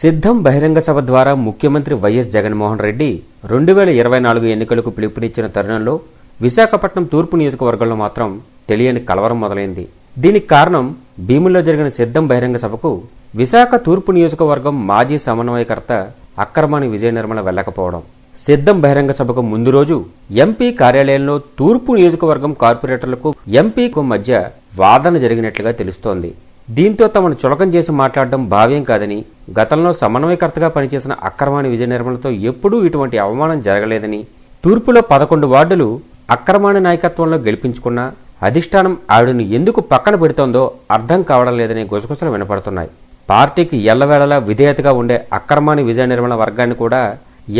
సిద్ధం బహిరంగ సభ ద్వారా ముఖ్యమంత్రి వైఎస్ జగన్మోహన్ రెడ్డి రెండు వేల ఇరవై నాలుగు ఎన్నికలకు పిలుపునిచ్చిన తరుణంలో విశాఖపట్నం తూర్పు నియోజకవర్గంలో మాత్రం తెలియని కలవరం మొదలైంది. దీనికి కారణం భీముల్లో జరిగిన సిద్ధం బహిరంగ సభకు విశాఖ తూర్పు నియోజకవర్గం మాజీ సమన్వయకర్త అక్రమాని విజయ నిర్మల వెళ్ళకపోవడం సిద్ధం బహిరంగ సభకు ముందు రోజు ఎంపీ కార్యాలయంలో తూర్పు నియోజకవర్గం కార్పొరేటర్లకు ఎంపీకు మధ్య వాదన జరిగినట్లుగా తెలుస్తోంది. దీంతో తమను చులకం చేసి మాట్లాడడం భావ్యం కాదని గతంలో సమన్వయకర్తగా పనిచేసిన అక్రమాని విజయ నిర్మలతో ఎప్పుడూ ఇటువంటి అవమానం జరగలేదని తూర్పులో పదకొండు వార్డులు అక్రమాణి నాయకత్వంలో గెలిపించుకున్న అధిష్టానం ఆవిడను ఎందుకు పక్కన పెడుతోందో అర్థం కావడం లేదని గుసగుసలు వినపడుతున్నాయి. పార్టీకి ఎల్లవేళలా విధేయతగా ఉండే అక్రమాని విజయ నిర్మల వర్గాన్ని కూడా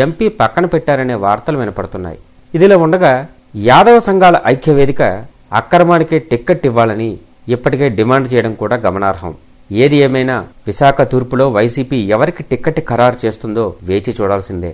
ఎంపీ పక్కన పెట్టారనే వార్తలు వినపడుతున్నాయి. ఇదిలా ఉండగా యాదవ సంఘాల ఐక్యవేదిక అక్రమానికే టిక్కెట్ ఇవ్వాలని ఇప్పటికే డిమాండ్ చేయడం కూడా గమనార్హం. ఏది ఏమైనా విశాఖ తూర్పులో వైసీపీ ఎవరికి టిక్కెట్ ఖరారు చేస్తుందో వేచి చూడాల్సిందే.